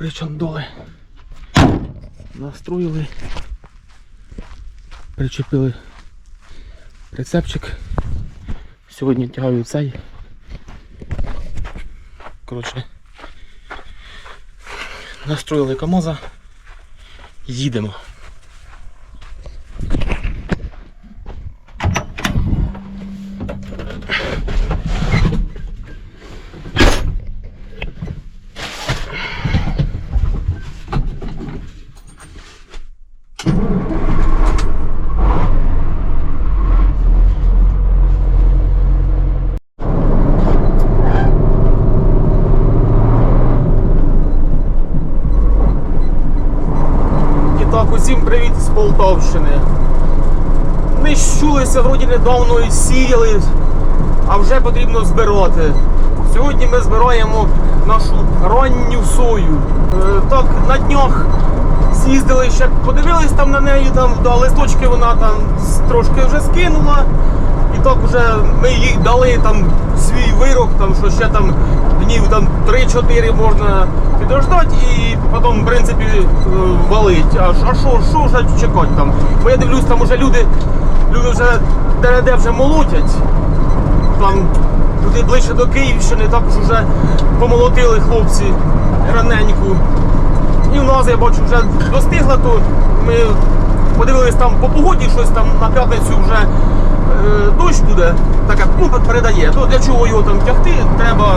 причандоли. Настроїли. Причепили прицепчик. Сьогодні тягаю цей. Коротше. Настроїли КАМАЗа. Їдемо. І так, усім привіт з Полтавщини. Ми і сіяли, а вже потрібно збирати. Сьогодні ми збираємо нашу ранню сою. Е, Так, на днях з'їздили ще, подивились там на неї, там до листочки вона там трошки вже скинула. І так вже ми їй дали там свій вирок, там, що ще там днів там 3-4 можна підождати і потім, в принципі, е, валить. А що, що вже чекати там? Бо я дивлюсь, там вже люди, люди вже де-де вже молотять. Там люди ближче до Київщини також вже помолотили хлопці раненьку. І в нас я бачу вже достигла, то ми подивились там по погоді, щось там на п'ятницю вже е, дощ буде, таке, ну, передає. То для чого його там тягти, треба,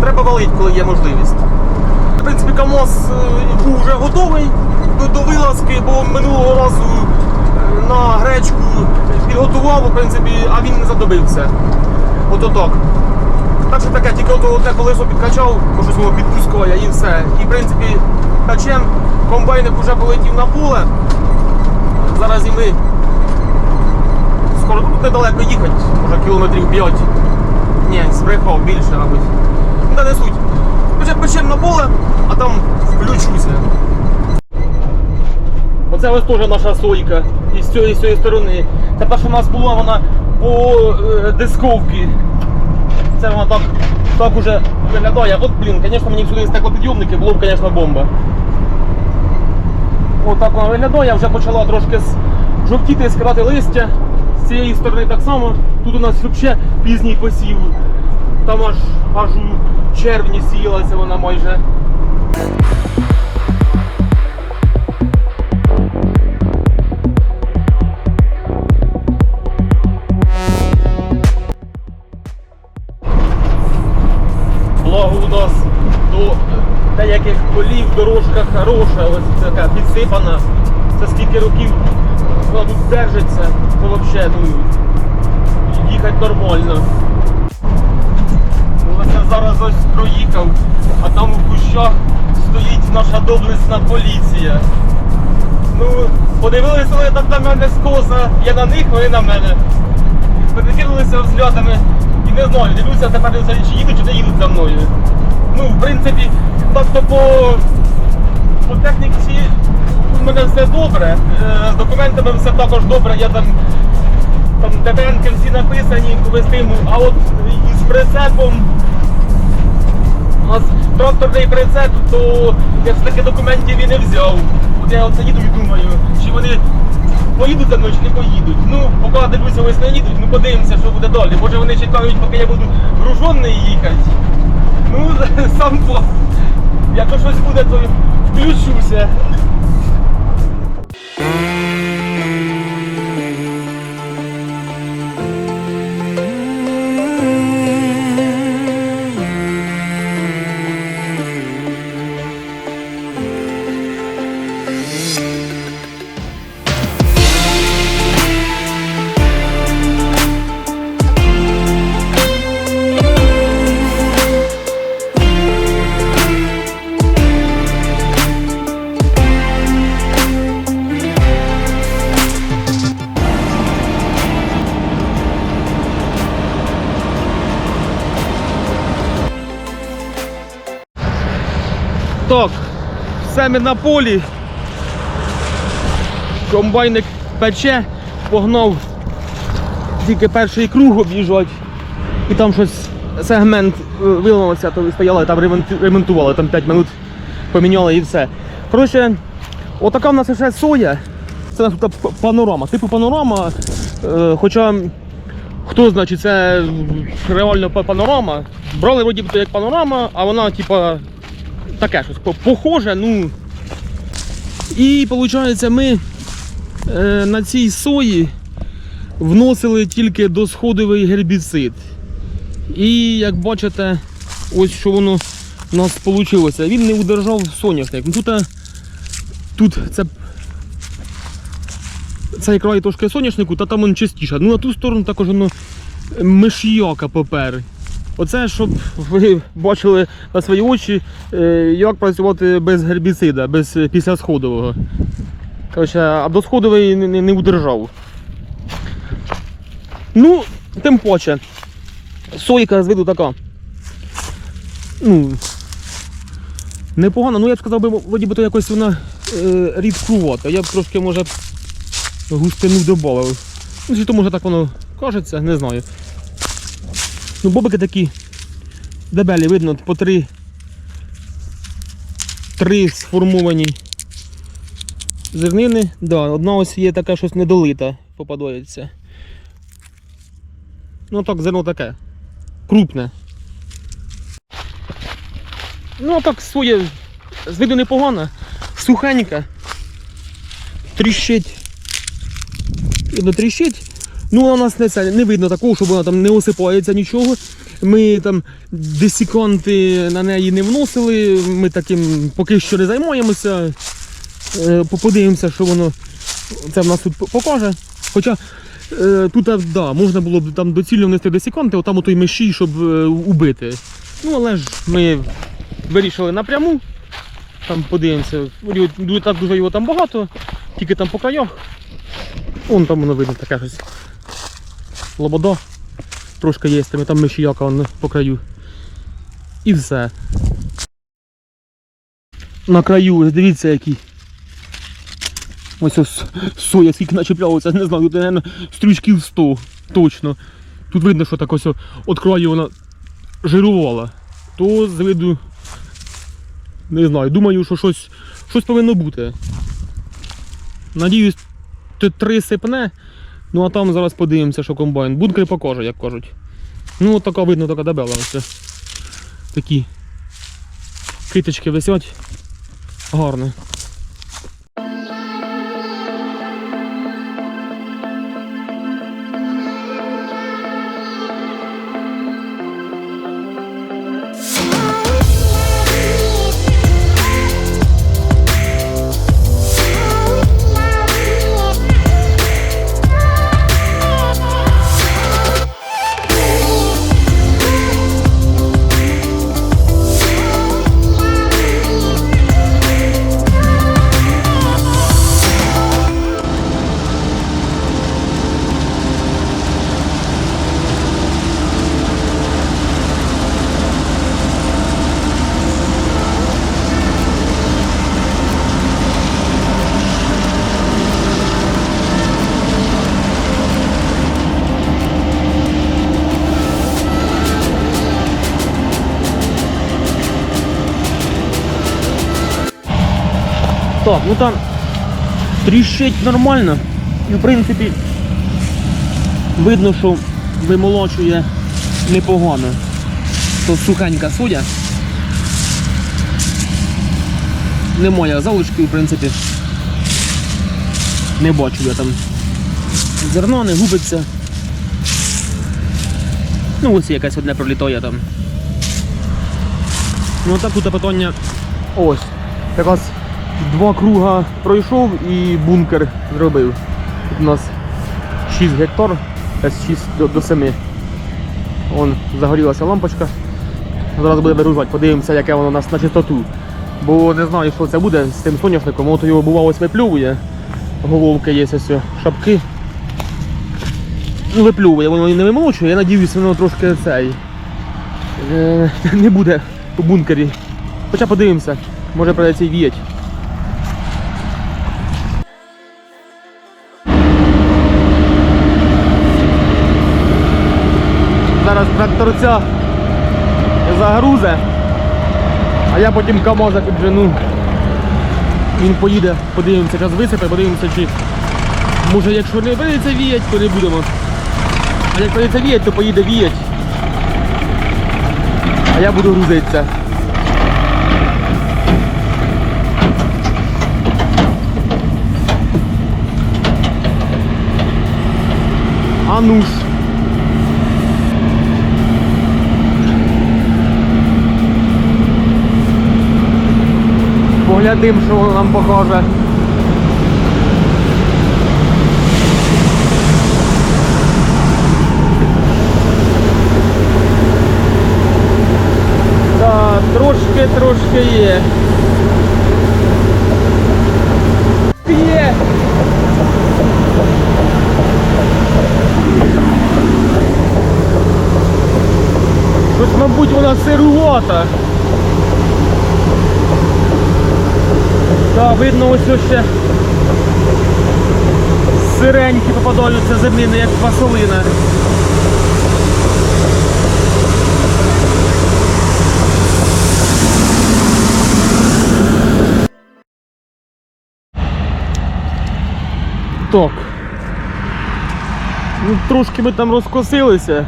треба валити, коли є можливість. В принципі, КАМАЗ е, був вже готовий до, вилазки, бо минулого разу е, на гречку підготував, в принципі, а він не задобився. Ото так. Так що таке, тільки одне колесо підкачав, бо щось підпускає і все. І в принципі качем комбайник вже полетів на поле. Зараз і ми скоро тут недалеко їхати, може кілометрів 5. Ні, збрехав більше, мабуть. Та. Вже печем поле, а там включуся. Оце ось теж наша сойка із цієї, з цієї сторони. Це та, що у нас була вона по е, дисковці. Це вона так, так уже виглядає. От, блін, звісно, мені сюди стеклопідйомники було б, звісно, бомба. От так вона виглядає, вже почала трошки жовтіти, скидати листя. З цієї сторони так само. Тут у нас взагалі пізній посів. Там аж аж червні сіялася вона майже. Деяких полів дорожка хороша, ось така підсипана. Це скільки років вона тут держиться, то взагалі ну, їхати нормально. Ось зараз ось проїхав, а там у кущах стоїть наша доблесна поліція. Ну, подивилися вони так на мене скоса, я на них, вони на мене. Перекинулися взглядами і не знаю, дивлюся тепер чи їдуть, чи не їдуть за мною. Ну, в принципі, так то по, по техніці у мене все добре. Е, З документами все також добре. Я там, там ДБНки всі написані, вестиму, а от із прицепом. У нас тракторний прицеп, то я ж таки документів і не взяв. От я оце їду і думаю, чи вони поїдуть за мною, чи не поїдуть. Ну, поки дивлюся, ось не їдуть, ну подивимося, що буде далі. Може вони чекають, поки я буду гружений їхати. Ну, сам факт. Якщо щось буде, то включуся. Все ми на полі. Комбайник пече, погнав тільки перший круг об'їжджати. І там щось сегмент е, виламався, то стояли, там ремонтували, там 5 минут поміняли і все. Коротше, отака в нас ще соя. Це у нас тут панорама. Типу панорама. Е, хоча хто знає, чи це реально панорама. Брали вроді як панорама, а вона, типа, таке щось похоже, ну. І виходить, ми е, на цій сої вносили тільки досходовий гербіцид. І як бачите, ось що воно у нас вийшло. Він не удержав соняшник. Ну, Тут, е, тут це, цей край трошки соняшнику, та там він чистіше. Ну на ту сторону також воно миш'яка попер. Оце, щоб ви бачили на свої очі, е, як працювати без гербіцида, без е, післясходового. Коротше, а досходовий не, не, удержав. Ну, тим паче, сойка з виду така. Ну, непогана, ну я б сказав би, вроді би то якось вона е, рідкувата. Я б трошки, може, густину додав. Ну, чи то може так воно кажеться, не знаю. Ну, бобики такі дебелі, видно, по три. Три сформовані зернини. Да, одна ось є така щось недолита, попадається. Ну так, зерно таке. Крупне. Ну так своє з виду непогано. Сухенька. Тріщить. Видно, тріщить. Ну, у нас не, це, не видно такого, щоб вона там не осипається нічого. Ми там десіканти на неї не вносили. Ми таким поки що не займаємося. Е, Подивимося, що воно це в нас тут покаже. Хоча е, тут е, да, можна було б там доцільно внести десіканти, отам отой мешій, щоб убити. Ну, але ж ми вирішили напряму. Там подивимося. Так дуже його там багато, тільки там по краях. Вон там воно видно таке щось. Лобода. Трошки є, там, там мишіяка по краю. І все. На краю, дивіться який. Ось ось соя, скільки начеплялося, не знаю, тут, мабуть, стрючків 100. Точно. Тут видно, що так ось от вона жирувала. То з виду. Не знаю, думаю, що щось, щось повинно бути. Надіюсь, три сипне. Ну а там зараз подивимося, що комбайн. Бункер покаже, як кажуть. Ну от така видно, така дебела. Такі киточки висять. Гарно. Так, ну там тріщить нормально. І в принципі видно, що вимолочує непогано. То сухенька судя. Немає залишки, в принципі. Не бачу я там. Зерно не губиться. Ну ось якась одне пролітає там. Ну так тут питання ось. Якраз два круга пройшов і бункер зробив. Тут у нас 6 гектар, десь 6 до, до 7. Вон загорілася лампочка. Зараз буде виружувати, подивимося, яке воно у нас на чистоту. Бо не знаю, що це буде з тим соняшником, от його бувало виплювує. Головки є ось шапки. Ну, виплювує, воно не вимолочує, я надіюсь, воно трошки цей. е, Не буде у бункері. Хоча подивимося, може придеться і віять. Тракторця загрузе. А я потім КАМАЗа піджену. Він поїде, подивимося, зараз висипе, подивимося, чи може якщо не прийдеться віять, то не будемо. А як прийдеться віять, то поїде віять. А я буду грузитися. А Поглядим, що нам покаже. Так, трошки, трошки є. Є. Щось, мабуть, вона сирувата. Так, видно ось ще сиренькі попадаються землини, як фасолина. Так. Ну, трошки ми там розкосилися.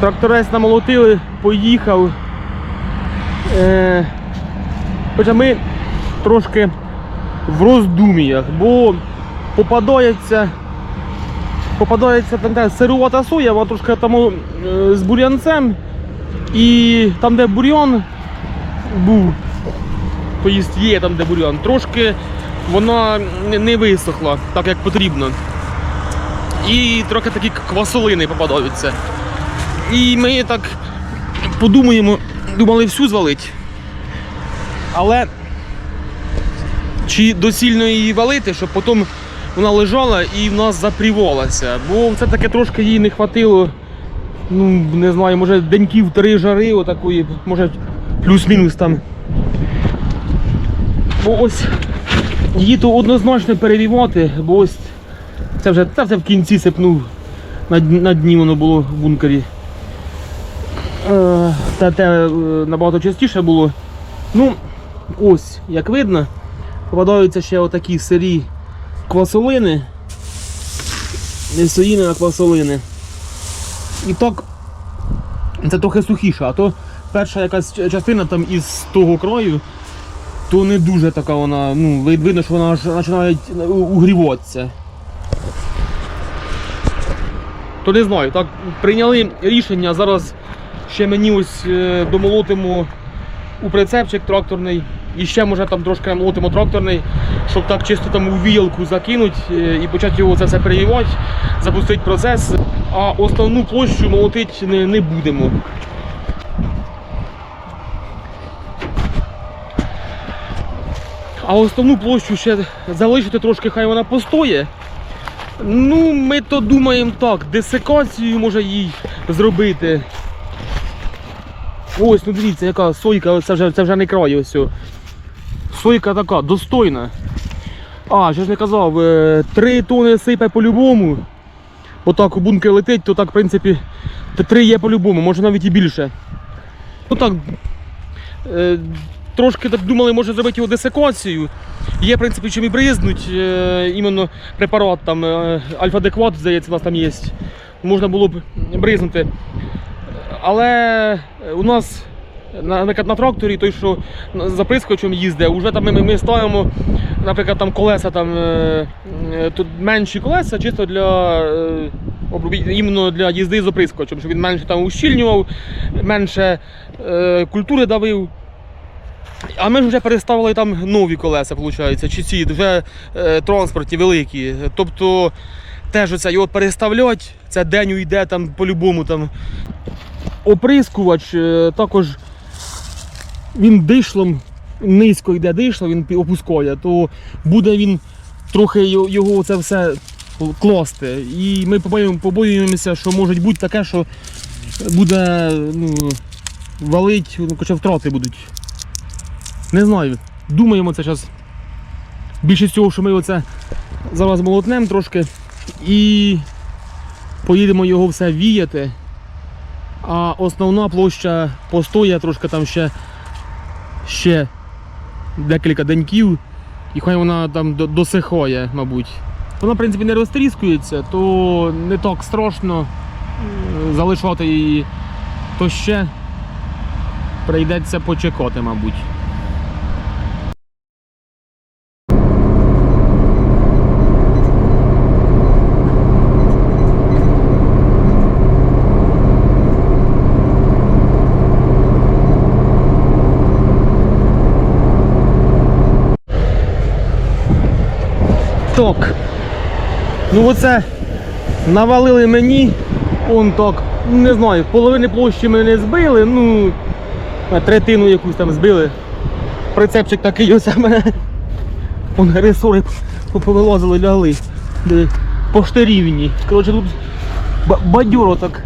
Тракторець намолотили, поїхав. Е, хоча ми трошки в роздуміях, бо попадається, попадається де сирувата соя, вона трошки там е, з бур'янцем. І там, де бур'ян був, то є там, де бур'ян, трошки вона не висохла так, як потрібно. І трохи такі квасолини попадаються. І ми так подумаємо, думали всю звалить. Але чи доцільно її валити, щоб потім вона лежала і в нас запрівалася. Бо це таке трошки їй не хватило. Ну, не знаю, може деньків три жари, отакої, може плюс-мінус там. Бо ось її то однозначно перевівати, бо ось це вже, це вже в кінці сипнув. На, на дні воно було в бункері. Е, Та те е, набагато частіше було. Ну, ось, як видно, попадаються ще отакі сирі квасолини. Не соїни, а квасолини. І так, це трохи сухіше, а то перша якась частина там із того краю, то не дуже така вона, ну, видно, що вона починає угріватися. То не знаю, так прийняли рішення. Зараз ще мені ось е, домолотимо у прицепчик тракторний. І ще може там трошки намолотимо тракторний, щоб так чисто там у віялку закинути е, і почати його це все перевівати, запустити процес. А основну площу молотити не, не будемо. А основну площу ще залишити трошки, хай вона постоє. Ну, ми то думаємо так, десикацію може їй зробити. Ось, ну дивіться, яка сойка, це вже, це вже не край ось. Сойка така, достойна. А, ще ж не казав, 3 тони сипе по-любому. Отак у бункер летить, то так, в принципі, 3 є по-любому, може навіть і більше. Ну так, е, трошки так думали, може зробити його десикацію. Є, в принципі, чим і бризнуть, е, іменно препарат там е, альфа-декват, здається, у нас там є. Можна було б бризнути. Але у нас на, на тракторі, той, що за прискочем їздить, вже там ми, ми ставимо, наприклад, там колеса там, е, е, тут менші колеса, чисто для е, іменно для їзди з оприскувачем, щоб він менше там ущільнював, менше е, культури давив. А ми ж вже переставили там нові колеса, виходить, чи ці вже е, транспортні великі. Тобто теж оце його переставлять, це день уйде там по-любому там. Оприскувач е, також він дишлом низько йде дишло, він опускає, то буде він трохи його, це все класти. І ми побоюємо- побоюємося, що може бути таке, що буде ну, валить, ну, хоча втрати будуть. Не знаю. Думаємо це зараз. Більшість цього, що ми оце зараз молотнем трошки і поїдемо його все віяти. А основна площа постоя трошки там ще ще декілька деньків, і хай вона там досихоє, мабуть. Вона, в принципі, не розтріскується, то не так страшно е, залишати її, то ще прийдеться почекати, мабуть. Так. Ну оце навалили мені. Он так. Не знаю, половини площі ми не збили, ну третину якусь там збили. Прицепчик такий ось мене. Он ресори по- повилазили, лягли. Диви, Пошти рівні. Коротше, тут бадьоро так.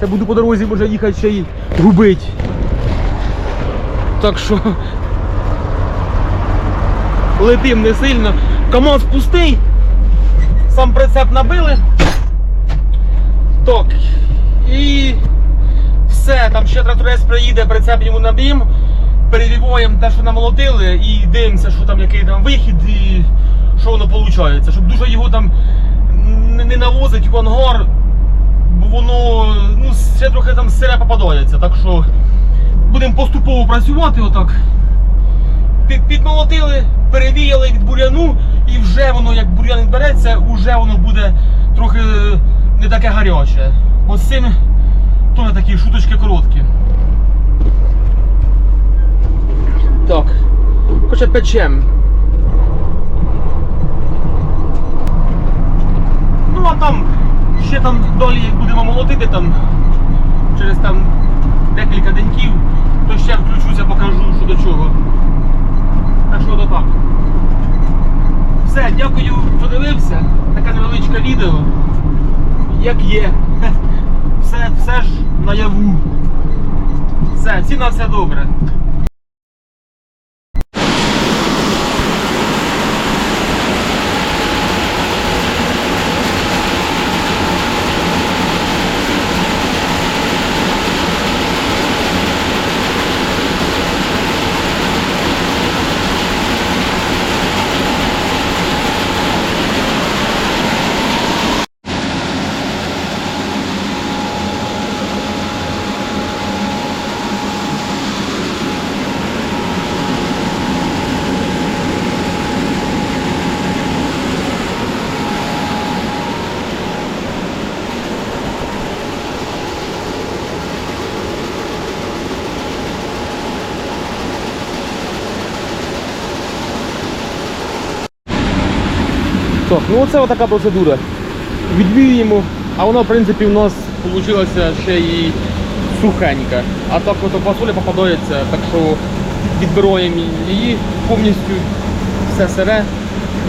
Це буду по дорозі може їхати ще й губить. Так що летим не сильно. КамАЗ пустий. Сам прицеп набили. Так. І все, там ще тракторець приїде, прицеп йому наб'ємо. Перевіваємо те, що намолотили, і дивимося, що там який там вихід і що воно виходить. Щоб дуже його там не навозить в ангар, бо воно ну, ще трохи там сире попадається. Так що будемо поступово працювати отак підмолотили, перевіяли від буряну, і вже воно, як бур'ян береться, вже воно буде трохи не таке гаряче. Бо з цим теж такі шуточки короткі. Так, хоча печем. Ну а там ще там долі, будемо молотити там через там декілька деньків, то ще включуся, покажу, що до чого. Так що то так. Все, дякую, подивився. Таке невеличке відео. Як є. Все, все ж наяву. Все, всі на все добре. Так, ну оце така процедура. Відвіюємо, а воно, в принципі, у нас вийшло ще і сухенька. А так от фасоля попадається, так що відбираємо її повністю, все сире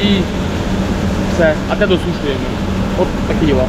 і все. А те досушуємо. От такі діла.